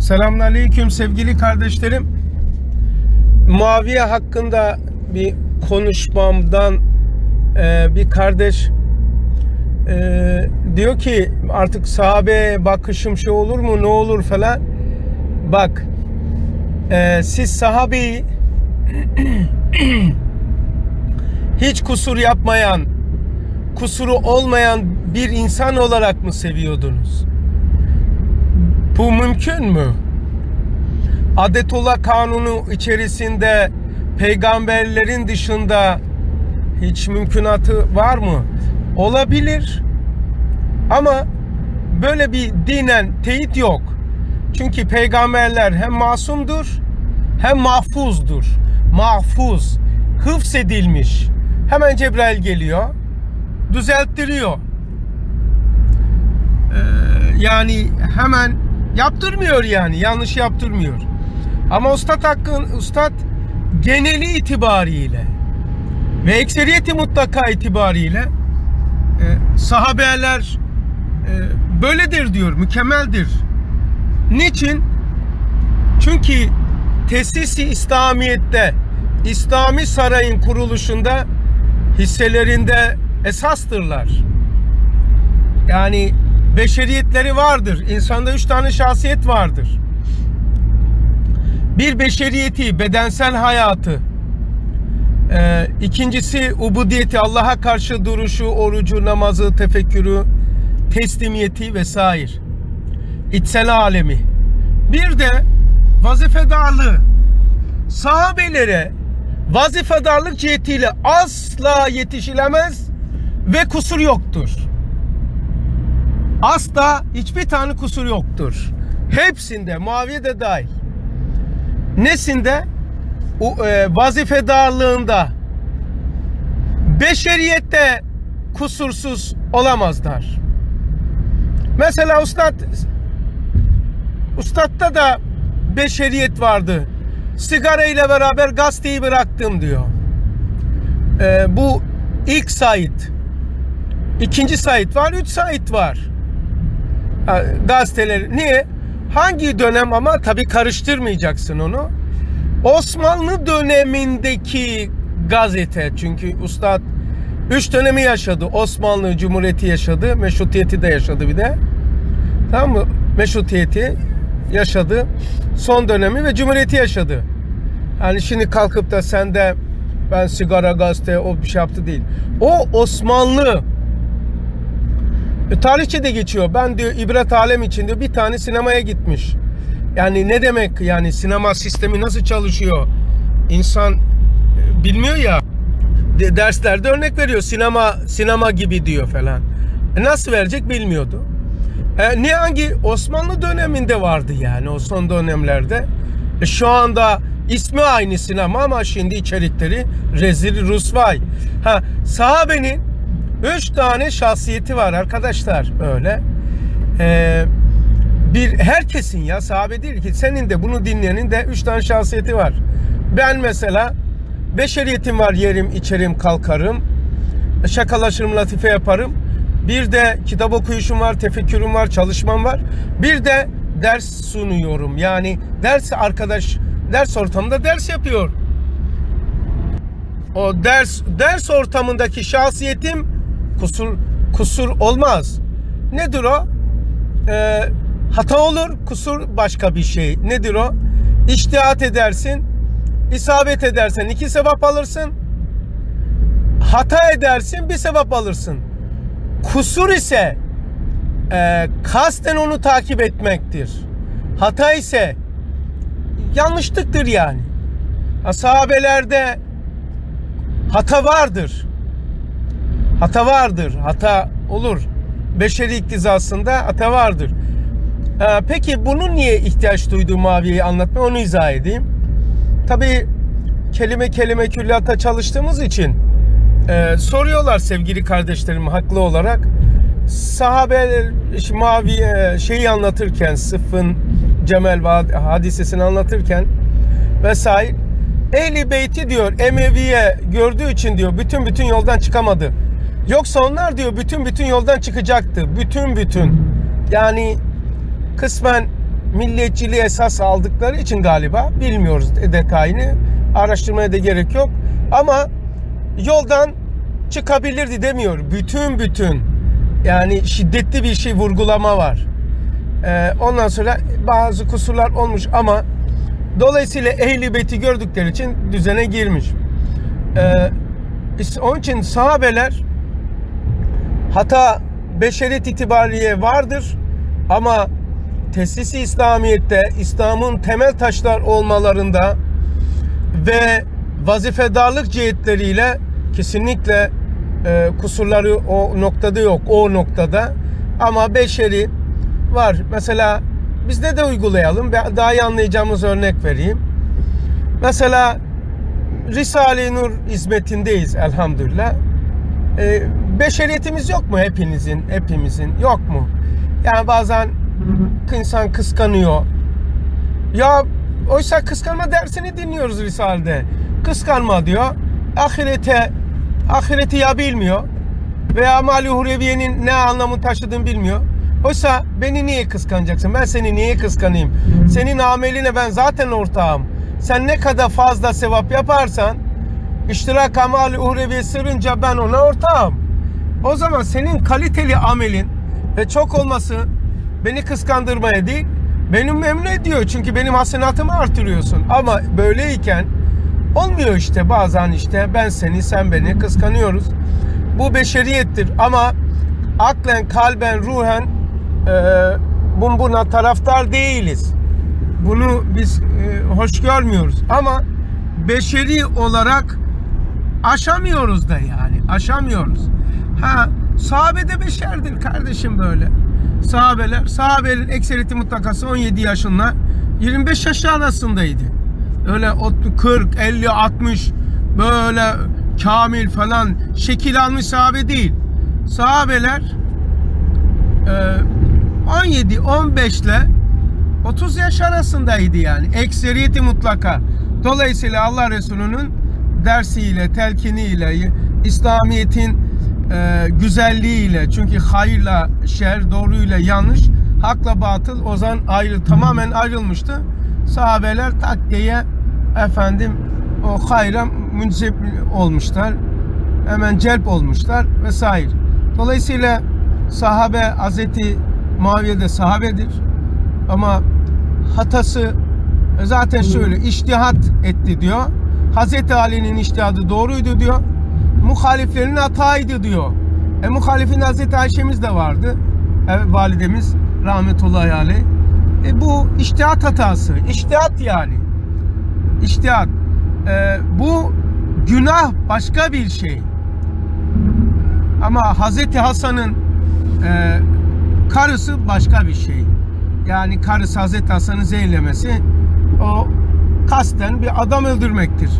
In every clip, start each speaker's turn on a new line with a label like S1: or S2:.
S1: Selamünaleyküm sevgili kardeşlerim. Muaviye hakkında bir konuşmamdan e, bir kardeş e, diyor ki artık sahabe bakışım şey olur mu ne olur falan. Bak e, siz sahabeyi hiç kusur yapmayan, kusuru olmayan bir insan olarak mı seviyordunuz? Bu mümkün mü? Adetullah kanunu içerisinde peygamberlerin dışında hiç mümkünatı var mı? Olabilir. Ama böyle bir dinen teyit yok. Çünkü peygamberler hem masumdur hem mahfuzdur. Mahfuz, hıfzedilmiş. Hemen Cebrail geliyor, düzelttiriyor. Ee, yani hemen yaptırmıyor yani, yanlış yaptırmıyor. Ama ustad hakkın, ustad geneli itibariyle ve ekseriyeti mutlaka itibariyle e, sahabeler e, böyledir diyor, mükemmeldir. Niçin? Çünkü tesisi İslamiyet'te, İslami sarayın kuruluşunda hisselerinde esastırlar. Yani beşeriyetleri vardır. İnsanda üç tane şahsiyet vardır. Bir beşeriyeti, bedensel hayatı. Ee, ikincisi ubudiyeti, Allah'a karşı duruşu, orucu, namazı, tefekkürü, teslimiyeti vesaire. İçsel alemi. Bir de vazifedarlığı. Sahabelere vazifedarlık cihetiyle asla yetişilemez ve kusur yoktur. Asla hiçbir tane kusur yoktur. Hepsinde, Muaviye de dahil. Nesinde? E, vazifedarlığında, beşeriyette kusursuz olamazlar. Mesela ustad ustadta da beşeriyet vardı. Sigara ile beraber gazeteyi bıraktım diyor. Ee, bu ilk sayit. İkinci sayit var, üç sayit var. Ha, gazeteler. Niye? Hangi dönem ama tabii karıştırmayacaksın onu. Osmanlı dönemindeki gazete. Çünkü ustad üç dönemi yaşadı. Osmanlı Cumhuriyeti yaşadı. Meşrutiyeti de yaşadı bir de. Tamam mı? Meşrutiyeti yaşadı. Son dönemi ve Cumhuriyeti yaşadı. Yani şimdi kalkıp da sen de ben sigara gazete o bir şey yaptı değil. O Osmanlı e, tarihçe de geçiyor. Ben diyor ibret alem için diyor bir tane sinemaya gitmiş. Yani ne demek yani sinema sistemi nasıl çalışıyor? İnsan e, bilmiyor ya. De, derslerde örnek veriyor. Sinema sinema gibi diyor falan. E nasıl verecek bilmiyordu. E, ne hangi Osmanlı döneminde vardı yani o son dönemlerde. E, şu anda ismi aynı sinema ama şimdi içerikleri rezil rusvay. Ha sahabenin üç tane şahsiyeti var arkadaşlar böyle. Ee, bir herkesin ya sahabe değil ki senin de bunu dinleyenin de üç tane şahsiyeti var. Ben mesela beşeriyetim var yerim içerim kalkarım. Şakalaşırım latife yaparım. Bir de kitap okuyuşum var, tefekkürüm var, çalışmam var. Bir de ders sunuyorum. Yani ders arkadaş ders ortamında ders yapıyor. O ders ders ortamındaki şahsiyetim kusur kusur olmaz. Nedir o? Ee, hata olur, kusur başka bir şey. Nedir o? İçtihat edersin, isabet edersen iki sevap alırsın. Hata edersin, bir sevap alırsın. Kusur ise e, kasten onu takip etmektir. Hata ise yanlışlıktır yani. Sahabelerde hata vardır. Hata vardır. Hata olur. Beşeri iktizasında hata vardır. Ee, peki bunu niye ihtiyaç duyduğu Maviye'yi anlatmaya onu izah edeyim. Tabi kelime kelime külliyata çalıştığımız için e, soruyorlar sevgili kardeşlerim haklı olarak. Sahabe mavi e, şeyi anlatırken sıfın Cemel hadisesini anlatırken vesaire Ehli Beyti diyor Emeviye gördüğü için diyor bütün bütün yoldan çıkamadı. Yoksa onlar diyor bütün bütün yoldan çıkacaktı. Bütün bütün. Yani kısmen milliyetçiliği esas aldıkları için galiba bilmiyoruz detayını. Araştırmaya da gerek yok. Ama yoldan çıkabilirdi demiyor. Bütün bütün yani şiddetli bir şey vurgulama var. Ee, ondan sonra bazı kusurlar olmuş ama dolayısıyla ehli beyti gördükleri için düzene girmiş. Ee, onun için sahabeler hata beşeret itibariyle vardır ama tesisi İslamiyet'te İslam'ın temel taşlar olmalarında ve vazifedarlık cihetleriyle kesinlikle e, kusurları o noktada yok o noktada. Ama beşeri var. Mesela bizde de uygulayalım. Daha iyi anlayacağımız örnek vereyim. Mesela Risale-i Nur hizmetindeyiz elhamdülillah. E, beşeriyetimiz yok mu hepinizin hepimizin yok mu yani bazen insan kıskanıyor ya oysa kıskanma dersini dinliyoruz Risale'de kıskanma diyor ahirete ahireti ya bilmiyor veya mali hureviyenin ne anlamı taşıdığını bilmiyor. Oysa beni niye kıskanacaksın? Ben seni niye kıskanayım? Senin ameline ben zaten ortağım. Sen ne kadar fazla sevap yaparsan iştirak amali uhreviye sırrınca ben ona ortağım. O zaman senin kaliteli amelin ve çok olması beni kıskandırmaya değil, benim memnun ediyor. Çünkü benim hasenatımı artırıyorsun. Ama böyleyken Olmuyor işte bazen işte ben seni sen beni kıskanıyoruz. Bu beşeriyettir ama aklen, kalben, ruhen e, buna taraftar değiliz. Bunu biz e, hoş görmüyoruz ama beşeri olarak aşamıyoruz da yani aşamıyoruz. Ha sahabede beşerdir kardeşim böyle. Sahabeler, sahabelerin ekseriyeti mutlakası 17 yaşında 25 yaş arasındaydı öyle 40, 50, 60 böyle kamil falan şekil almış sahabe değil. Sahabeler 17, 15 ile 30 yaş arasındaydı yani. Ekseriyeti mutlaka. Dolayısıyla Allah Resulü'nün dersiyle, telkiniyle, İslamiyet'in e, güzelliğiyle çünkü hayırla şer, doğruyla yanlış, hakla batıl o zaman ayrı, tamamen ayrılmıştı sahabeler takkiye efendim o hayra müncep olmuşlar. Hemen celp olmuşlar vesaire. Dolayısıyla sahabe Hazreti Muaviye de sahabedir. Ama hatası zaten şöyle iştihat etti diyor. Hazreti Ali'nin iştihadı doğruydu diyor. Muhaliflerin hataydı diyor. E muhalifin Hazreti Ayşe'miz de vardı. E, validemiz rahmetullahi aleyh. E, bu iştihat hatası. İştihat yani. İştihat. E, bu günah başka bir şey. Ama Hazreti Hasan'ın e, karısı başka bir şey. Yani karısı Hazreti Hasan'ı zehirlemesi o kasten bir adam öldürmektir.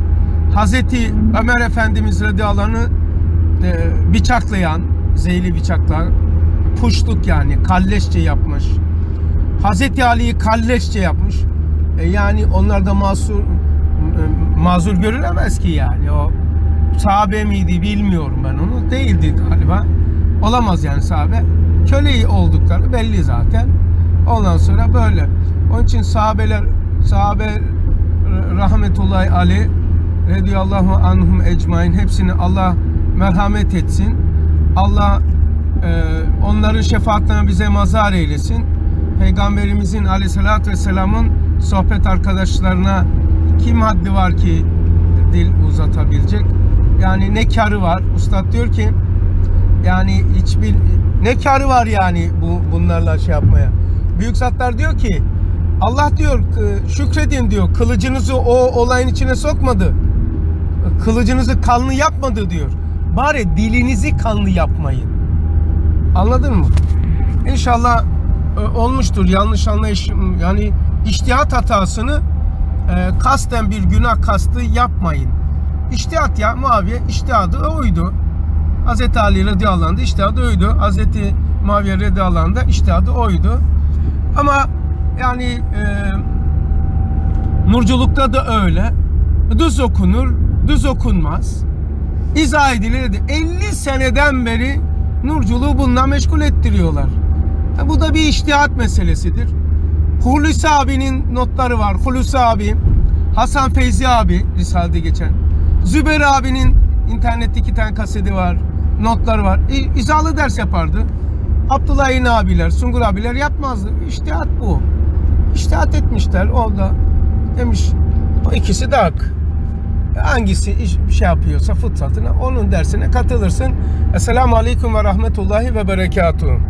S1: Hazreti Ömer Efendimiz radıyallahu e, bıçaklayan, zehirli bıçakla puşluk yani kalleşçe yapmış. Hazreti Ali'yi kalleşçe yapmış. E yani onlar da masur e, mazur görülemez ki yani. O sahabe miydi bilmiyorum ben onu. Değildi galiba. Olamaz yani sahabe. Köleyi oldukları belli zaten. Ondan sonra böyle. Onun için sahabeler sahabe rahmetullahi aleyh radıyallahu anhum ecmain hepsini Allah merhamet etsin Allah e, onların şefaatlerine bize mazar eylesin Peygamberimizin aleyhissalatü vesselamın sohbet arkadaşlarına kim haddi var ki dil uzatabilecek? Yani ne karı var? Ustad diyor ki yani hiçbir ne karı var yani bu bunlarla şey yapmaya. Büyük zatlar diyor ki Allah diyor şükredin diyor kılıcınızı o olayın içine sokmadı. Kılıcınızı kanlı yapmadı diyor. Bari dilinizi kanlı yapmayın. Anladın mı? İnşallah e, olmuştur yanlış anlayış yani iştihat hatasını e, kasten bir günah kastı yapmayın. İştihat ya Muaviye iştihadı oydu. Hz. Ali radıyallahu anh iştihadı oydu. Hz. Muaviye radıyallahu anh da iştihadı oydu. Ama yani e, nurculukta da öyle. Düz okunur, düz okunmaz. İzah edilir. 50 seneden beri nurculuğu bununla meşgul ettiriyorlar. Bu da bir iştihat meselesidir. Hulusi abinin notları var. Hulusi abi, Hasan Feyzi abi Risale'de geçen. Zübeyir abinin internette iki tane kaseti var. Notları var. İ- İzalı ders yapardı. Abdullah Yeni abiler, Sungur abiler yapmazdı. İştihat bu. İştihat etmişler. O da demiş o ikisi de hak. Hangisi iş, şey yapıyorsa fıtratına onun dersine katılırsın. Esselamu Aleyküm ve Rahmetullahi ve Berekatuhu.